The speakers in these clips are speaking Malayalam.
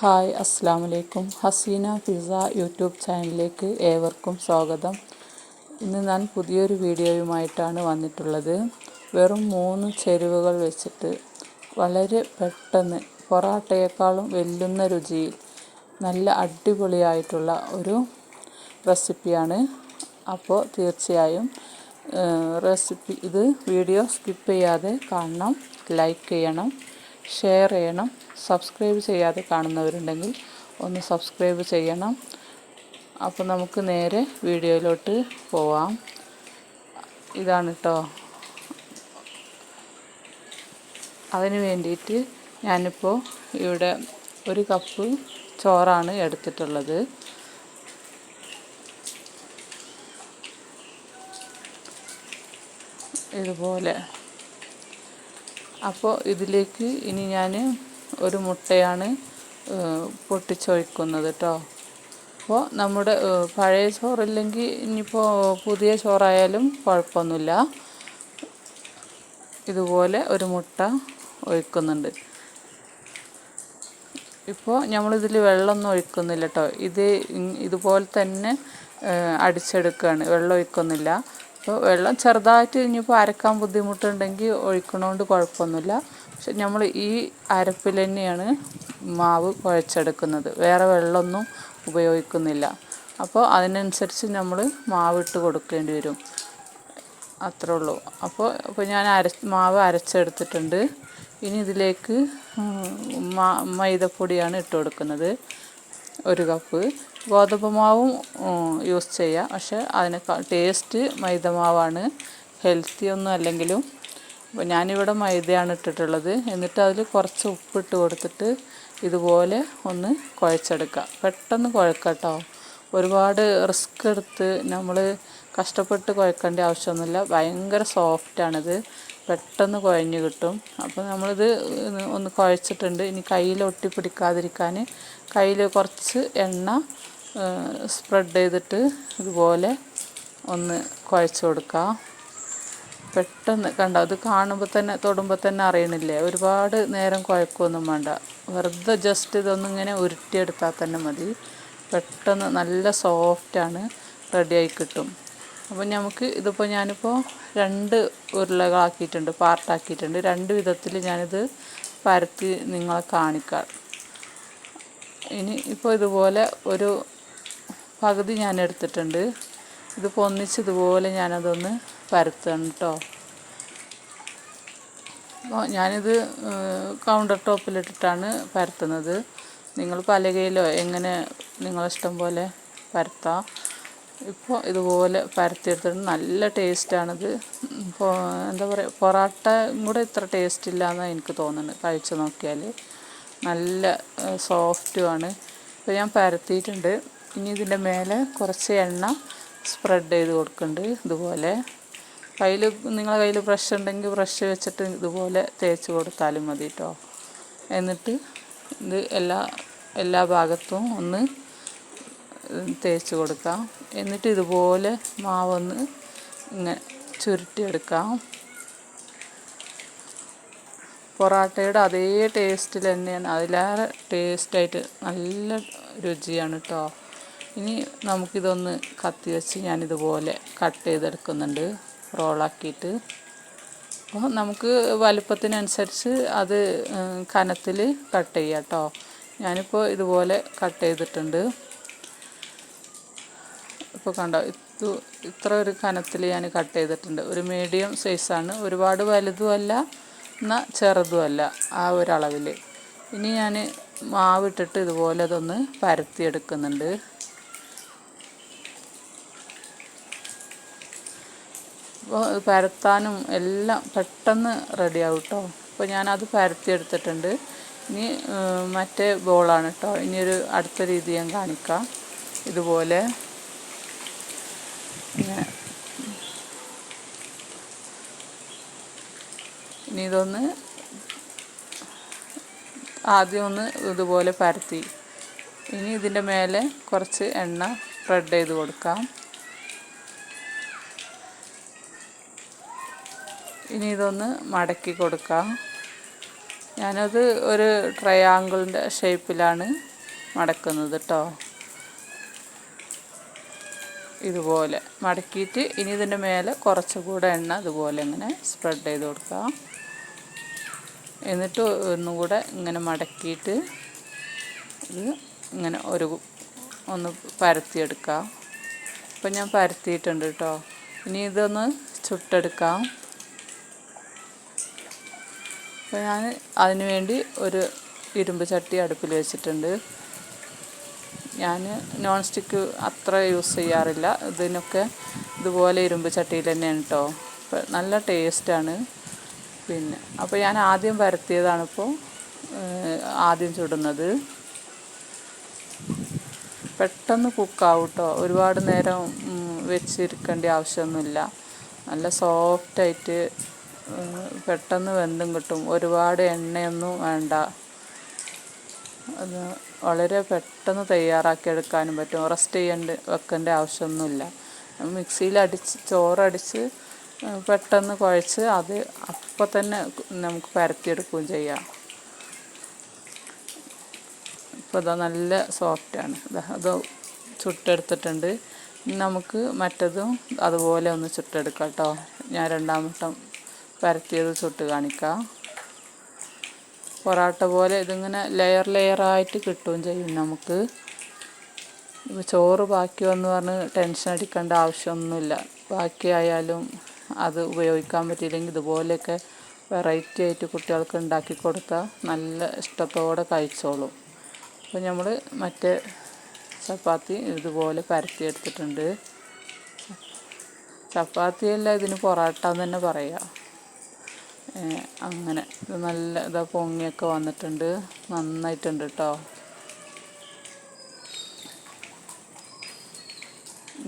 ഹായ് അസ്സാം വലൈക്കും ഹസീന ഫിസ യൂട്യൂബ് ചാനലിലേക്ക് ഏവർക്കും സ്വാഗതം. ഇന്ന് ഞാൻ പുതിയൊരു വീഡിയോയുമായിട്ടാണ് വന്നിട്ടുള്ളത്. വെറും മൂന്ന് ചേരുവകൾ വെച്ചിട്ട് വളരെ പെട്ടെന്ന് പൊറാട്ടയേക്കാളും വെല്ലുന്ന രുചിയിൽ നല്ല അടിപൊളിയായിട്ടുള്ള ഒരു റെസിപ്പിയാണ്. അപ്പോൾ തീർച്ചയായും റെസിപ്പി ഇത് വീഡിയോ സ്കിപ്പ് ചെയ്യാതെ കാണണം ലൈക്ക് ചെയ്യണം. ഷെയർ ചെയ്യണം. സബ്സ്ക്രൈബ് ചെയ്യാതെ കാണുന്നവരുണ്ടെങ്കിൽ ഒന്ന് സബ്സ്ക്രൈബ് ചെയ്യണം. അപ്പോൾ നമുക്ക് നേരെ വീഡിയോയിലോട്ട് പോവാം. ഇതാണ് കേട്ടോ അതിന് വേണ്ടിയിട്ട് ഞാനിപ്പോൾ ഇവിടെ ഒരു കപ്പ് ചോറാണ് എടുത്തിട്ടുള്ളത്. ഇതുപോലെ അപ്പോൾ ഇതിലേക്ക് ഇനി ഞാൻ ഒരു മുട്ടയാണ് പൊട്ടിച്ചൊഴിക്കുന്നത് കേട്ടോ. അപ്പോൾ നമ്മുടെ പഴയ ചോറില്ലെങ്കിൽ ഇനിയിപ്പോൾ പുതിയ ചോറായാലും കുഴപ്പമൊന്നുമില്ല. ഇതുപോലെ ഒരു മുട്ട ഒഴിക്കുന്നുണ്ട്. ഇപ്പോൾ നമ്മളിതിൽ വെള്ളമൊന്നും ഒഴിക്കുന്നില്ല കേട്ടോ. ഇത് ഇതുപോലെ തന്നെ അടിച്ചെടുക്കുകയാണ്. വെള്ളം ഒഴിക്കുന്നില്ല. അപ്പോൾ വെള്ളം ചെറുതായിട്ട് ഇനിയിപ്പോൾ അരക്കാൻ ബുദ്ധിമുട്ടുണ്ടെങ്കിൽ ഒഴിക്കണോണ്ട് കുഴപ്പമൊന്നുമില്ല. പക്ഷെ നമ്മൾ ഈ അരപ്പിൽ തന്നെയാണ് മാവ് കുഴച്ചെടുക്കുന്നത്. വേറെ വെള്ളമൊന്നും ഉപയോഗിക്കുന്നില്ല. അപ്പോൾ അതിനനുസരിച്ച് നമ്മൾ മാവിട്ട് കൊടുക്കേണ്ടി വരും. അത്രേ ഉള്ളൂ. അപ്പോൾ ഇപ്പോൾ ഞാൻ അര മാവ് അരച്ചെടുത്തിട്ടുണ്ട്. ഇനി ഇതിലേക്ക് മാ മൈദപ്പൊടിയാണ് ഇട്ട് കൊടുക്കുന്നത്. ഒരു കപ്പ്. ഗോതമ്പ് മാവും യൂസ് ചെയ്യാം. പക്ഷേ അതിനേക്കാൾ ടേസ്റ്റ് മൈദ മാവാണ് ഹെൽത്തി ഒന്നും അല്ലെങ്കിലും. അപ്പോൾ ഞാനിവിടെ മൈദയാണ് ഇട്ടിട്ടുള്ളത്. എന്നിട്ട് അതിൽ കുറച്ച് ഉപ്പിട്ട് കൊടുത്തിട്ട് ഇതുപോലെ ഒന്ന് കുഴച്ചെടുക്കുക പെട്ടെന്ന് കുഴക്കട്ടോ. ഒരുപാട് റിസ്ക് എടുത്ത് നമ്മൾ കഷ്ടപ്പെട്ട് കുഴക്കേണ്ട ആവശ്യമൊന്നുമില്ല. ഭയങ്കര സോഫ്റ്റാണിത് പെട്ടെന്ന് കുഴഞ്ഞ് കിട്ടും. അപ്പോൾ നമ്മളിത് ഒന്ന് കുഴച്ചിട്ടുണ്ട്. ഇനി കയ്യിൽ ഒട്ടിപ്പിടിക്കാതിരിക്കാൻ കയ്യിൽ കുറച്ച് എണ്ണ സ്പ്രെഡ് ചെയ്തിട്ട് ഇതുപോലെ ഒന്ന് കുഴച്ച് കൊടുക്കുക പെട്ടെന്ന് കണ്ടോ അത് കാണുമ്പോൾ തന്നെ തൊടുമ്പോൾ തന്നെ അറിയണില്ലേ? ഒരുപാട് നേരം കുഴക്കമൊന്നും വേണ്ട. വെറുതെ ജസ്റ്റ് ഇതൊന്നിങ്ങനെ ഉരുട്ടിയെടുത്താൽ തന്നെ മതി. പെട്ടെന്ന് നല്ല സോഫ്റ്റാണ് റെഡിയായി കിട്ടും. അപ്പോൾ നമുക്ക് ഇതിപ്പോൾ ഞാനിപ്പോൾ രണ്ട് ഉരുളകളാക്കിയിട്ടുണ്ട് പാർട്ടാക്കിയിട്ടുണ്ട്. രണ്ട് വിധത്തിൽ ഞാനിത് പരത്തി നിങ്ങളെ കാണിക്കാം. ഇനി ഇപ്പോൾ ഇതുപോലെ ഒരു പകുതി ഞാൻ എടുത്തിട്ടുണ്ട് ഇതിപ്പോൾ ഒന്നിച്ചതുപോലെ ഞാനതൊന്ന് പരത്തണം കേട്ടോ അപ്പോൾ ഞാനിത് കൗണ്ടർ ടോപ്പിലിട്ടിട്ടാണ് പരത്തുന്നത്. നിങ്ങൾ പലകയിലോ എങ്ങനെ നിങ്ങളിഷ്ടം പോലെ പരത്താം. ഇപ്പോൾ ഇതുപോലെ പരത്തിയെടുത്തിട്ട് നല്ല ടേസ്റ്റാണിത്. എന്താ പറയുക പൊറാട്ട കൂടെ ഇത്ര ടേസ്റ്റ് ഇല്ല എന്നാണ് എനിക്ക് തോന്നുന്നത് കഴിച്ചു നോക്കിയാൽ നല്ല സോഫ്റ്റുമാണ്. ഇപ്പോൾ ഞാൻ പരത്തിയിട്ടുണ്ട്. ഇനി ഇതിന്റെ മേലെ കുറച്ച് എണ്ണ സ്പ്രെഡ് ചെയ്ത് കൊടുക്കുന്നുണ്ട് ഇതുപോലെ. കയ്യിൽ നിങ്ങളെ കയ്യിൽ ബ്രഷ് ഉണ്ടെങ്കിൽ ബ്രഷ് വെച്ചിട്ട് ഇതുപോലെ തേച്ച് കൊടുത്താലും മതി കേട്ടോ എന്നിട്ട് ഇത് എല്ലാ എല്ലാ ഭാഗത്തും ഒന്ന് തേച്ച് കൊടുക്കാം. എന്നിട്ട് ഇതുപോലെ മാവൊന്ന് ഇങ്ങനെ ചുരുട്ടിയെടുക്കാം. പൊറാട്ടയുടെ അതേ ടേസ്റ്റിൽ തന്നെയാണ്. അതിലേറെ ടേസ്റ്റായിട്ട് നല്ല രുചിയാണ് കേട്ടോ ഇനി നമുക്കിതൊന്ന് കത്തി വെച്ച് ഞാനിതുപോലെ കട്ട് ചെയ്തെടുക്കുന്നുണ്ട്. റോളാക്കിയിട്ട് അപ്പോൾ നമുക്ക് വലുപ്പത്തിനനുസരിച്ച് അത് കനത്തിൽ കട്ട് ചെയ്യാം കേട്ടോ ഞാനിപ്പോൾ ഇതുപോലെ കട്ട് ചെയ്തിട്ടുണ്ട്. ഇപ്പോൾ കണ്ടോ ഇത് ഇത്ര ഒരു കനത്തിൽ ഞാൻ കട്ട് ചെയ്തിട്ടുണ്ട്. ഒരു മീഡിയം സൈസാണ് ഒരുപാട് വലുതുമല്ല എന്നാൽ ചെറുതുമല്ല ആ ഒരളവിൽ ഇനി ഞാൻ മാവിട്ടിട്ട് ഇതുപോലെ അതൊന്ന് പരത്തിയെടുക്കുന്നുണ്ട്. അപ്പോൾ പരത്താനും എല്ലാം പെട്ടെന്ന് റെഡിയാവും കേട്ടോ അപ്പോൾ ഞാനത് പരത്തിയെടുത്തിട്ടുണ്ട്. ഇനി മറ്റേ ബോളാണ് കേട്ടോ ഇനിയൊരു അടുത്ത രീതി ഞാൻ കാണിക്കാം. ഇതുപോലെ ഇനി ഇതൊന്ന് ആദ്യം ഒന്ന് ഇതുപോലെ പരത്തി. ഇനി ഇതിന്റെ മേലെ കുറച്ച് എണ്ണ സ്പ്രെഡ് ചെയ്ത് കൊടുക്കാം. ഇനി ഇതൊന്ന് മടക്കി കൊടുക്കാം. ഞാനത് ഒരു ട്രയാങ്കിളിന്റെ ഷേപ്പിലാണ് മടക്കുന്നത് കേട്ടോ ഇതുപോലെ മടക്കിയിട്ട് ഇനി ഇതിന്റെ മേലെ കുറച്ചുകൂടെ എണ്ണ ഇതുപോലെ ഇങ്ങനെ സ്പ്രെഡ് ചെയ്ത് കൊടുക്കാം. എന്നിട്ട് ഒന്നും കൂടെ ഇങ്ങനെ മടക്കിയിട്ട് ഇത് ഇങ്ങനെ ഒരു ഒന്ന് പരത്തിയെടുക്കാം. അപ്പം ഞാൻ പരത്തിയിട്ടുണ്ട് കേട്ടോ. ഇനി ഇതൊന്ന് ചുട്ടെടുക്കാം. അപ്പോൾ ഞാൻ അതിന് വേണ്ടി ഒരു ഇരുമ്പ് ചട്ടി അടുപ്പിൽ വെച്ചിട്ടുണ്ട്. ഞാൻ നോൺ സ്റ്റിക്ക് അത്ര യൂസ് ചെയ്യാറില്ല. ഇതിനൊക്കെ ഇതുപോലെ ഇരുമ്പ് ചട്ടിയിൽ തന്നെയാണ് കേട്ടോ നല്ല ടേസ്റ്റാണ് പിന്നെ അപ്പോൾ ഞാൻ ആദ്യം പരത്തിയതാണിപ്പോൾ ആദ്യം ചുടുന്നത്. പെട്ടെന്ന് കുക്കാവും കേട്ടോ ഒരുപാട് നേരം വെച്ചിരിക്കേണ്ട ആവശ്യമൊന്നുമില്ല. നല്ല സോഫ്റ്റായിട്ട് പെട്ടെന്ന് വെന്തും കിട്ടും. ഒരുപാട് എണ്ണയൊന്നും വേണ്ട. അത് വളരെ പെട്ടെന്ന് തയ്യാറാക്കിയെടുക്കാനും പറ്റും. റെസ്റ്റ് ചെയ്യേണ്ട വെക്കേണ്ട ആവശ്യമൊന്നുമില്ല. മിക്സിയിൽ അടിച്ച് ചോറടിച്ച് പെട്ടെന്ന് കുഴച്ച് അത് അപ്പം തന്നെ നമുക്ക് പരത്തിയെടുക്കുകയും ചെയ്യാം. ഇപ്പോൾ ഇതാ നല്ല സോഫ്റ്റാണ്. അത് ചുട്ടെടുത്തിട്ടുണ്ട്. നമുക്ക് മറ്റതും അതുപോലെ ഒന്ന് ചുട്ടെടുക്കാം കേട്ടോ. ഞാൻ രണ്ടാമട്ടം പരത്തിയത് ചുട്ട് കാണിക്കാം. പൊറാട്ട പോലെ ഇതിങ്ങനെ ലെയർ ലെയറായിട്ട് കിട്ടുകയും ചെയ്യും നമുക്ക്. ചോറ് ബാക്കി വന്ന് പറഞ്ഞ് ടെൻഷൻ അടിക്കേണ്ട ആവശ്യമൊന്നുമില്ല. ബാക്കിയായാലും അത് ഉപയോഗിക്കാൻ പറ്റിയില്ലെങ്കിൽ ഇതുപോലെയൊക്കെ വെറൈറ്റി ആയിട്ട് കുട്ടികൾക്ക് ഉണ്ടാക്കി കൊടുത്താൽ നല്ല ഇഷ്ടത്തോടെ കഴിച്ചോളും. അപ്പോൾ നമ്മൾ മറ്റേ ചപ്പാത്തി ഇതുപോലെ പരത്തി എടുത്തിട്ടുണ്ട്. ചപ്പാത്തിയല്ല ഇതിന് പൊറാട്ട എന്ന് തന്നെ പറയാം. അങ്ങനെ ഇത് നല്ല ഇതാ പൊങ്ങിയൊക്കെ വന്നിട്ടുണ്ട്. നന്നായിട്ടുണ്ട് കേട്ടോ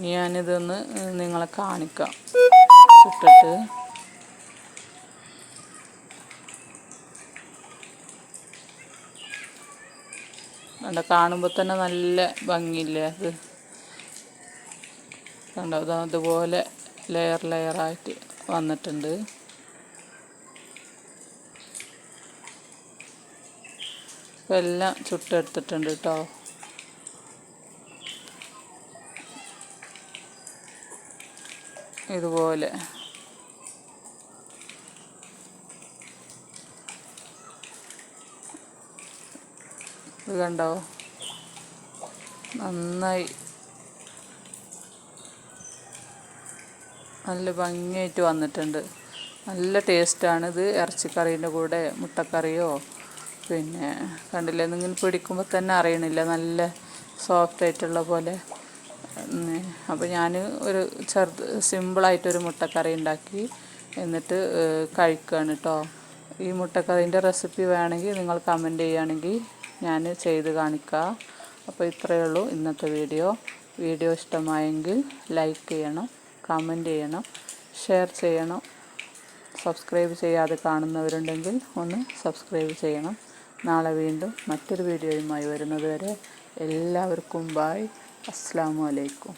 ഞാനിതൊന്ന് നിങ്ങളെ കാണിക്കാം. ചുട്ടിട്ട്. കണ്ട കാണുമ്പോൾ തന്നെ നല്ല ഭംഗിയില്ലേ അത്? കണ്ടോ അതുപോലെ ലെയർ ലെയറായിട്ട് വന്നിട്ടുണ്ട്. ഇപ്പം എല്ലാം ചുട്ടെടുത്തിട്ടുണ്ട് കേട്ടോ ഇതുപോലെ. ഇത് കണ്ടോ? നന്നായി. നല്ല ഭംഗിയായിട്ട് വന്നിട്ടുണ്ട്. നല്ല ടേസ്റ്റാണ് ഇത്. ഇറച്ചിക്കറീന്റെ കൂടെ മുട്ടക്കറിയോ പിന്നെ കണ്ടില്ലേ നിങ്ങൾ പിടിക്കുമ്പോൾ തന്നെ അറിയണില്ല. നല്ല സോഫ്റ്റ് ആയിട്ടുള്ള പോലെ. അപ്പോൾ ഞാൻ ഒരു ചെറുത് സിമ്പിളായിട്ടൊരു മുട്ടക്കറി ഉണ്ടാക്കി എന്നിട്ട് കഴിക്കുകയാണ് കേട്ടോ ഈ മുട്ടക്കറീന്റെ റെസിപ്പി വേണമെങ്കിൽ നിങ്ങൾ കമന്റ് ചെയ്യുകയാണെങ്കിൽ ഞാൻ ചെയ്ത് കാണിക്കാം. അപ്പോൾ ഇത്രയേ ഉള്ളൂ ഇന്നത്തെ വീഡിയോ വീഡിയോ ഇഷ്ടമായെങ്കിൽ ലൈക്ക് ചെയ്യണം കമന്റ് ചെയ്യണം ഷെയർ ചെയ്യണം. സബ്സ്ക്രൈബ് ചെയ്യാതെ കാണുന്നവരുണ്ടെങ്കിൽ ഒന്ന് സബ്സ്ക്രൈബ് ചെയ്യണം. നാളെ വീണ്ടും മറ്റൊരു വീഡിയോയുമായി വരുന്നത് വരെ എല്ലാവർക്കും ബായ് അസ്സാം വലൈക്കും